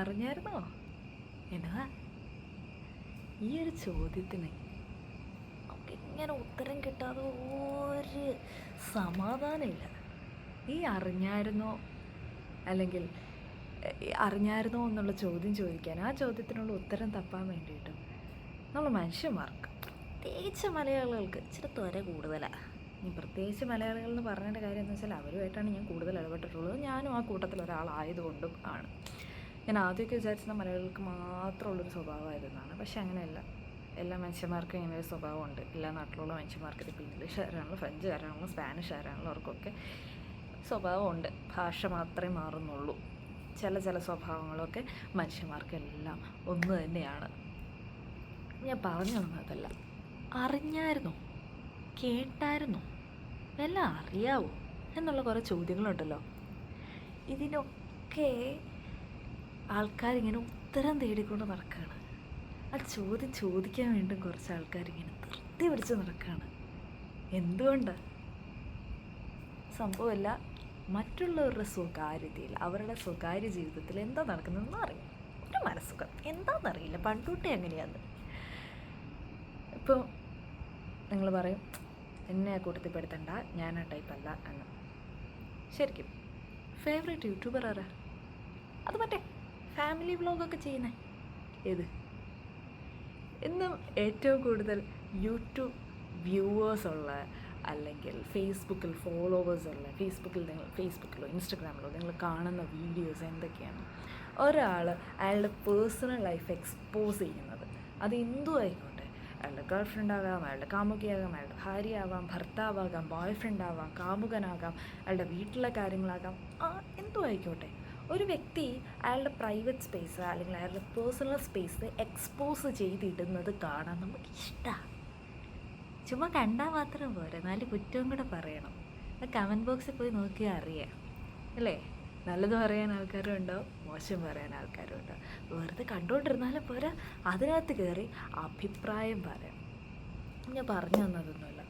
അറിഞ്ഞായിരുന്നോ? എന്നാ ഈ ഒരു ചോദ്യത്തിന് ഇങ്ങനെ ഉത്തരം കിട്ടാതെ ഒരു സമാധാനമില്ല. ഈ അറിഞ്ഞായിരുന്നോ? അല്ലെങ്കിൽ അറിഞ്ഞായിരുന്നോ എന്നുള്ള ചോദ്യം ചോദിക്കാൻ ആ ചോദ്യത്തിനുള്ള ഉത്തരം തപ്പാൻ വേണ്ടിയിട്ടും നമ്മൾ മനുഷ്യന്മാർക്ക് പ്രത്യേകിച്ച് മലയാളികൾക്ക് ഇച്ചിരി ത്വര കൂടുതലാണ് ഈ പ്രത്യേകിച്ച് മലയാളികൾ എന്ന് പറഞ്ഞതിന്റെ കാര്യം എന്ന് വെച്ചാൽ അവരുമായിട്ടാണ് ഞാൻ കൂടുതൽ ഇടപെട്ടിട്ടുള്ളത്. ഞാനും ആ കൂട്ടത്തിൽ ഒരാളായതുകൊണ്ടും ആണ്. ഞാൻ ആദ്യമൊക്കെ വിചാരിച്ചത് മലയാളികൾക്ക് മാത്രമുള്ളൊരു സ്വഭാവമായിരുന്നാണ് പക്ഷെ അങ്ങനെയല്ല. എല്ലാ മനുഷ്യന്മാർക്കും ഇങ്ങനെ ഒരു സ്വഭാവമുണ്ട്. എല്ലാ നാട്ടിലുള്ള മനുഷ്യന്മാർക്ക് ഇപ്പോൾ ഇംഗ്ലീഷുകാരാണല്ലോ സ്പാനിഷ് സ്പാനിഷുകാരാണല്ലോ അവർക്കൊക്കെ സ്വഭാവമുണ്ട്. ഭാഷ മാത്രമേ മാറുന്നുള്ളൂ. ചില ചില സ്വഭാവങ്ങളൊക്കെ മനുഷ്യന്മാർക്കെല്ലാം ഒന്ന് തന്നെയാണ്. ഞാൻ പറഞ്ഞു തന്നതല്ല. അറിഞ്ഞായിരുന്നോ? കേട്ടായിരുന്നോ? എല്ലാം അറിയാവോ? എന്നുള്ള കുറേ ചോദ്യങ്ങളുണ്ടല്ലോ. ഇതിനൊക്കെ ആൾക്കാരിങ്ങനെ ഉത്തരം തേടിക്കൊണ്ട് നടക്കുകയാണ് ആ ചോദ്യം ചോദിക്കാൻ വേണ്ടി കുറച്ച് ആൾക്കാരിങ്ങനെ തൃപ്തി പിടിച്ച് നടക്കുകയാണ് എന്തുകൊണ്ട്? സംഭവമല്ല മറ്റുള്ളവരുടെ സ്വകാര്യതയിൽ അവരുടെ സ്വകാര്യ ജീവിതത്തിൽ എന്താ നടക്കുന്നതെന്ന് അറിയാം ഒരു മനസ്സുഖം. എന്താണെന്നറിയില്ല പണ്ടൂട്ടേ അങ്ങനെയാണ് ഇപ്പോൾ നിങ്ങൾ പറയും എന്നെ ആ കൂട്ടത്തിൽ പെടുത്തണ്ട ഞാൻ ആ ടൈപ്പ് അല്ല എന്ന്. ശരിക്കും. ഫേവറേറ്റ് യൂട്യൂബർ ആരാ? അത് മറ്റേ ഫാമിലി വ്ളോഗൊക്കെ ചെയ്യുന്നേ? ഏത്? ഇന്നും ഏറ്റവും കൂടുതൽ യൂട്യൂബ് വ്യൂവേഴ്സ് ഉള്ള അല്ലെങ്കിൽ ഫേസ്ബുക്കിൽ ഫോളോവേഴ്സ് ഉള്ള ഫേസ്ബുക്കിൽ നിങ്ങൾ ഫേസ്ബുക്കിലോ ഇൻസ്റ്റഗ്രാമിലോ നിങ്ങൾ കാണുന്ന വീഡിയോസ് എന്തൊക്കെയാണ്? ഒരാൾ അയാളുടെ പേഴ്സണൽ ലൈഫ് എക്സ്പോസ് ചെയ്യുന്നത്. അത് എന്തു ആയിക്കോട്ടെ അയാളുടെ ഗേൾ ഫ്രണ്ട് ആകാം അയാളുടെ കാമുകിയാകാം അയാളുടെ ഭാര്യയാവാം ഭർത്താവാകാം ബോയ് ഫ്രണ്ട് ആവാം കാമുകനാകാം അയാളുടെ വീട്ടിലെ കാര്യങ്ങളാകാം. എന്തും ആയിക്കോട്ടെ ഒരു വ്യക്തി അയാളുടെ പ്രൈവറ്റ് സ്പേസ് അല്ലെങ്കിൽ അയാളുടെ പേഴ്സണൽ സ്പേസ് എക്സ്പോസ് ചെയ്തിടുന്നത് കാണാൻ നമുക്ക് ഇഷ്ടമാണ് ചുമ്മാ കണ്ടാൽ മാത്രം പോരെ. നല്ല കുറ്റവും കൂടെ പറയണം. കമന്റ് ബോക്സിൽ പോയി നോക്കിയാൽ അറിയാം. അല്ലേ? നല്ലത് പറയാൻ ആൾക്കാരും ഉണ്ടാവും മോശം പറയാൻ ആൾക്കാരും ഉണ്ടാവും. വെറുതെ കണ്ടുകൊണ്ടിരുന്നാലും പോരാ. അതിനകത്ത് കയറി അഭിപ്രായം പറയാം. ഞാൻ പറഞ്ഞു തന്നതൊന്നുമല്ല.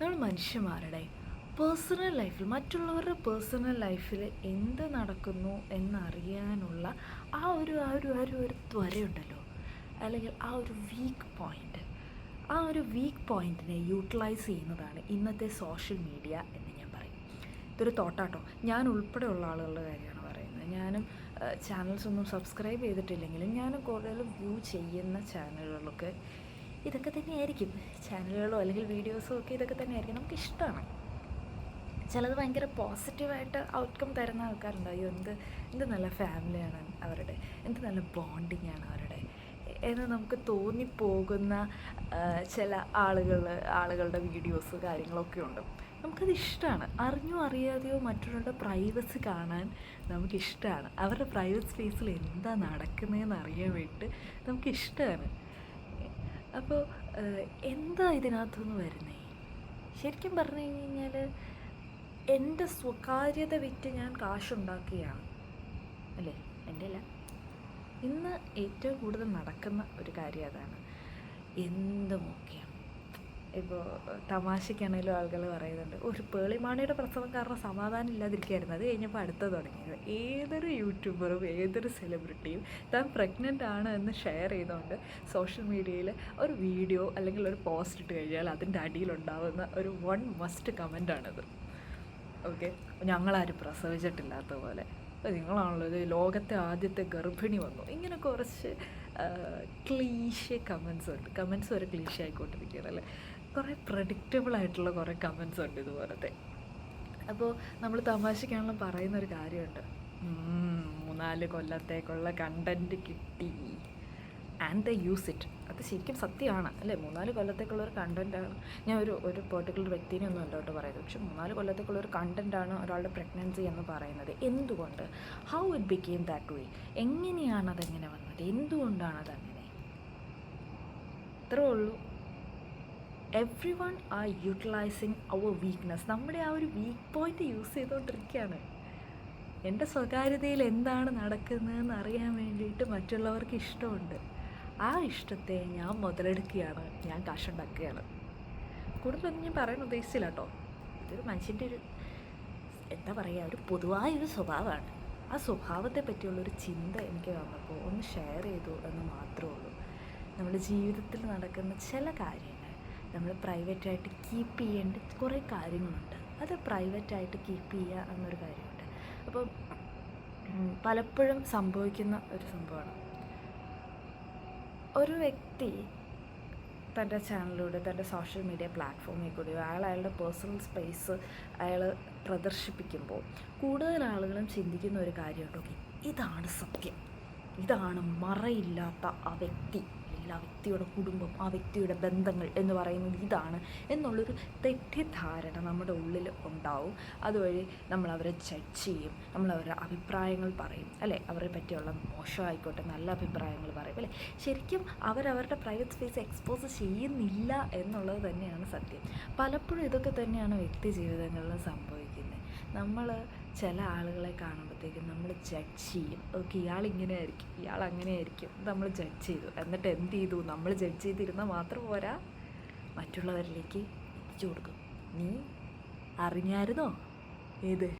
നമ്മൾ മനുഷ്യന്മാരുടെ പേഴ്സണൽ ലൈഫിൽ മറ്റുള്ളവരുടെ പേഴ്സണൽ ലൈഫിൽ എന്ത് നടക്കുന്നു എന്നറിയാനുള്ള ആ ഒരു ആ ഒരു ആ ഒരു ഒരു ത്വരയുണ്ടല്ലോ. അല്ലെങ്കിൽ ആ ഒരു വീക്ക് പോയിന്റ് ആ ഒരു വീക്ക് പോയിന്റിനെ യൂട്ടിലൈസ് ചെയ്യുന്നതാണ് ഇന്നത്തെ സോഷ്യൽ മീഡിയ എന്ന് ഞാൻ പറയും. ഇതൊരു തോട്ടാട്ടോ. ഞാൻ ഉൾപ്പെടെയുള്ള ആളുകളുടെ കാര്യമാണ് പറയുന്നത്. ഞാനും ചാനൽസ് ഒന്നും സബ്സ്ക്രൈബ് ചെയ്തിട്ടില്ലെങ്കിലും ഞാൻ കൂടുതലും വ്യൂ ചെയ്യുന്ന ചാനലുകളൊക്കെ ഇതൊക്കെ തന്നെയായിരിക്കും. ചാനലുകളോ അല്ലെങ്കിൽ വീഡിയോസോ ഒക്കെ ഇതൊക്കെ തന്നെയായിരിക്കും. നമുക്ക് ഇഷ്ടമാണ്. ചിലത് ഭയങ്കര പോസിറ്റീവായിട്ട് ഔട്ട്കം തരുന്ന ആൾക്കാരുണ്ട്? അയ്യോ എന്ത് എന്ത് നല്ല ഫാമിലിയാണ് അവരുടെ എന്ത് നല്ല ബോണ്ടിങ് ആണ് അവരുടെ. എന്ന് നമുക്ക് തോന്നിപ്പോകുന്ന ചില ആളുകൾ ആളുകളുടെ വീഡിയോസ് കാര്യങ്ങളൊക്കെ ഉണ്ട്. നമുക്കത് ഇഷ്ടമാണ് അറിഞ്ഞോ അറിയാതെയോ മറ്റുള്ളവരുടെ പ്രൈവസി കാണാൻ നമുക്കിഷ്ടമാണ് അവരുടെ പ്രൈവറ്റ് സ്പേസിൽ എന്താ നടക്കുന്നതെന്ന് അറിയാൻ വേണ്ടിയിട്ട് നമുക്കിഷ്ടമാണ് അപ്പോൾ എന്താ ഇതിനകത്തുനിന്ന് വരുന്നത് ശരിക്കും പറഞ്ഞു കഴിഞ്ഞാൽ എന്റെ സ്വകാര്യത വിറ്റ് ഞാൻ കാശുണ്ടാക്കുകയാണ് അല്ലേ? എന്റെ അല്ല. ഇന്ന് ഏറ്റവും കൂടുതൽ നടക്കുന്ന ഒരു കാര്യം അതാണ്. എന്തുമൊക്കെയാണ് ഇപ്പോൾ തമാശയ്ക്കാണെങ്കിലും ആളുകൾ പറയുന്നുണ്ട് ഒരു പേളിമാണിയുടെ പ്രസവം കാരണം സമാധാനം ഇല്ലാതിരിക്കുകയായിരുന്നു. അത് കഴിഞ്ഞപ്പോൾ അടുത്ത തുടങ്ങിയത്. ഏതൊരു യൂട്യൂബറും ഏതൊരു സെലിബ്രിറ്റിയും താൻ പ്രഗ്നന്റ് ആണ് എന്ന് ഷെയർ ചെയ്തുകൊണ്ട് സോഷ്യൽ മീഡിയയിൽ ഒരു വീഡിയോ അല്ലെങ്കിൽ ഒരു പോസ്റ്റ് ഇട്ട് കഴിഞ്ഞാൽ അതിന്റെ അടിയിലുണ്ടാവുന്ന ഒരു വൺ മസ്റ്റ് കമന്റാണിത് ഓക്കെ ഞങ്ങളാരും പ്രസവിച്ചിട്ടില്ലാത്ത പോലെ. നിങ്ങളാണല്ലോ ഇത് ലോകത്തെ ആദ്യത്തെ ഗർഭിണി വന്നു. ഇങ്ങനെ കുറച്ച് ക്ലീശ കമൻസ് ഉണ്ട്. കമൻസ് ഒരു ക്ലീശ ആയിക്കൊണ്ടിരിക്കുകയാണ് അല്ലേ? കുറേ പ്രഡിക്റ്റബിൾ ആയിട്ടുള്ള കുറേ കമൻസ് ഉണ്ട് ഇതുപോലത്തെ. അപ്പോൾ നമ്മൾ തമാശക്കാണല്ലോ പറയുന്നൊരു കാര്യമുണ്ട്. മൂന്നാൽ കൊല്ലത്തേക്കുള്ള കണ്ടന്റ് കിട്ടി. ആൻഡ് ദ യൂസ് ഇറ്റ് അത് ശരിക്കും സത്യമാണ് അല്ലേ? മൂന്നാൽ കൊല്ലത്തേക്കുള്ള ഒരു കണ്ടന്റാണ് ഞാൻ ഒരു ഒരു പെർട്ടിക്കുലർ വ്യക്തിനെ ഒന്നും അല്ലോട്ട് പറയുന്നത്. പക്ഷെ മൂന്നാൽ കൊല്ലത്തേക്കുള്ള ഒരു കണ്ടന്റാണ് ഒരാളുടെ പ്രഗ്നൻസി എന്ന് പറയുന്നത്. എന്തുകൊണ്ട്? How it became that way എങ്ങനെയാണ് അതെങ്ങനെ വന്നത്? എന്തുകൊണ്ടാണ് അതങ്ങനെ? ഇത്രേ ഉള്ളൂ. Everyone are utilising our weakness നമ്മുടെ ആ ഒരു വീക്ക് പോയിന്റ് യൂസ് ചെയ്തുകൊണ്ടിരിക്കുകയാണ് എന്റെ സ്വകാര്യതയിൽ എന്താണ് നടക്കുന്നതെന്ന് അറിയാൻ വേണ്ടിയിട്ട് മറ്റുള്ളവർക്ക് ഇഷ്ടമുണ്ട്. ആ ഇഷ്ടത്തെ ഞാൻ മുതലെടുക്കുകയാണ് ഞാൻ കാശുണ്ടാക്കുകയാണ്. കൂടുതലൊന്നും ഞാൻ പറയാൻ ഉദ്ദേശിച്ചില്ല കേട്ടോ. ഇതൊരു മനുഷ്യന്റെ ഒരു എന്താ പറയുക ഒരു പൊതുവായൊരു സ്വഭാവമാണ്. ആ സ്വഭാവത്തെ പറ്റിയുള്ളൊരു ചിന്ത എനിക്ക് വന്നപ്പോൾ ഒന്ന് ഷെയർ ചെയ്തു എന്ന് മാത്രമേ ഉള്ളൂ. നമ്മുടെ ജീവിതത്തിൽ നടക്കുന്ന ചില കാര്യങ്ങൾ നമ്മൾ പ്രൈവറ്റായിട്ട് കീപ്പ് ചെയ്യേണ്ട കുറേ കാര്യങ്ങളുണ്ട്. അത് പ്രൈവറ്റായിട്ട് കീപ്പ് ചെയ്യുക എന്നൊരു കാര്യമുണ്ട്. അപ്പം പലപ്പോഴും സംഭവിക്കുന്ന ഒരു സംഭവമാണ്. ഒരു വ്യക്തി തന്റെ ചാനലിലൂടെ തന്റെ സോഷ്യൽ മീഡിയ പ്ലാറ്റ്ഫോമിൽ കൂടി അയാൾ അയാളുടെ പേഴ്സണൽ സ്പേസ് അയാൾ പ്രദർശിപ്പിക്കുമ്പോൾ കൂടുതൽ ആളുകളും ചിന്തിക്കുന്ന ഒരു കാര്യം ഓക്കെ ഇതാണ് സത്യം. ഇതാണ് മറയില്ലാത്ത ആ വ്യക്തി. അല്ലെങ്കിൽ ആ വ്യക്തിയുടെ കുടുംബം ആ വ്യക്തിയുടെ ബന്ധങ്ങൾ എന്ന് പറയുന്നത് ഇതാണ് എന്നുള്ളൊരു തെറ്റിദ്ധാരണ നമ്മുടെ ഉള്ളിൽ ഉണ്ടാവും. അതുവഴി നമ്മൾ അവരെ ജഡ്ജ് ചെയ്യും നമ്മൾ അവരുടെ അഭിപ്രായങ്ങൾ പറയും അല്ലേ? അവരെ പറ്റിയുള്ള മോശമായിക്കോട്ടെ നല്ല അഭിപ്രായങ്ങൾ പറയും അല്ലേ? ശരിക്കും അവരവരുടെ പ്രൈവറ്റ് സ്പേസ് എക്സ്പോസ് ചെയ്യുന്നില്ല എന്നുള്ളത് തന്നെയാണ് സത്യം. പലപ്പോഴും ഇതൊക്കെ തന്നെയാണ് വ്യക്തി ജീവിതങ്ങളിൽ സംഭവിക്കുന്നത് നമ്മൾ ചില ആളുകളെ കാണുമ്പോഴത്തേക്കും നമ്മൾ ജഡ്ജ് ചെയ്യും. ഓക്കെ ഇയാൾ ഇങ്ങനെ ആയിരിക്കും ഇയാൾ അങ്ങനെ ആയിരിക്കും നമ്മൾ ജഡ്ജ് ചെയ്തു. എന്നിട്ട് എന്ത് ചെയ്തു? നമ്മൾ ജഡ്ജ് ചെയ്തിരുന്നാൽ മാത്രം പോരാ. മറ്റുള്ളവരിലേക്ക് എത്തിച്ചു കൊടുക്കും. നീ അറിഞ്ഞായിരുന്നോ? ഏത്?